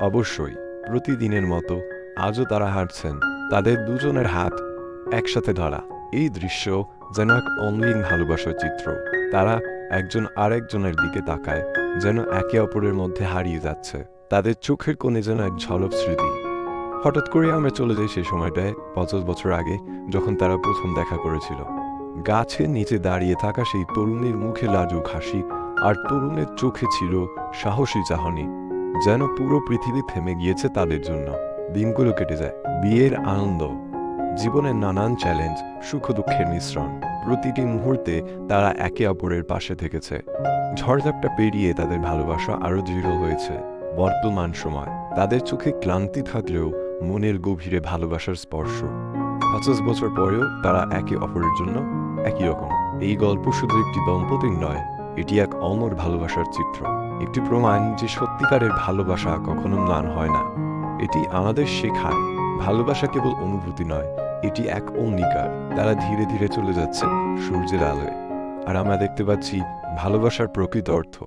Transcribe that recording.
অবশ্যই, প্রতিদিনের মতো আজও তারা হাঁটছেন। তাদের দুজনের হাত একসাথে ধরা, এই দৃশ্য যেন এক অনলিন ভালোবাসার চিত্র। তারা একজন আরেকজনের দিকে তাকায়, যেন একে অপরের মধ্যে হারিয়ে যাচ্ছে। তাদের চোখের কোণে যেন এক ঝলক স্মৃতি। হঠাৎ করে আমরা চলে যাই সেই সময়টায়, পঞ্চাশ বছর আগে, যখন তারা প্রথম দেখা করেছিল। গাছের নিচে দাঁড়িয়ে থাকা সেই তরুণীর মুখে লাজুক হাসি আর তরুণের চোখে ছিল সাহসী চাহনি। যেন পুরো পৃথিবী থেমে গিয়েছে তাদের জন্য। দিনগুলো কেটে যায়। বিয়ের আনন্দ, জীবনের নানান চ্যালেঞ্জ সুখ দুঃখের মিশ্রণ। প্রতিটি মুহূর্তে তারা একে অপরের পাশে থেকেছে। ঝড়ঝাপটা পেরিয়ে তাদের ভালোবাসা আরও দৃঢ় হয়েছে। বর্তমান সময়, তাদের চোখে ক্লান্তি থাকলেও মনের গভীরে ভালোবাসার স্পর্শ। পঞ্চাশ বছর পরেও তারা একে অপরের জন্য একই রকম। এই গল্প শুধু একটি দম্পতির নয় এটি এক অমর ভালোবাসার চিত্র। একটি প্রমাণ যে সত্যিকারের ভালোবাসা কখনো ম্লান হয় না। এটি আমাদের শেখায়, ভালোবাসা কেবল অনুভূতি নয়, এটি এক অঙ্গীকার তারা ধীরে ধীরে চলে যাচ্ছে সূর্যের আলোয়। আর আমরা দেখতে পাচ্ছি, ভালোবাসার প্রকৃত অর্থ।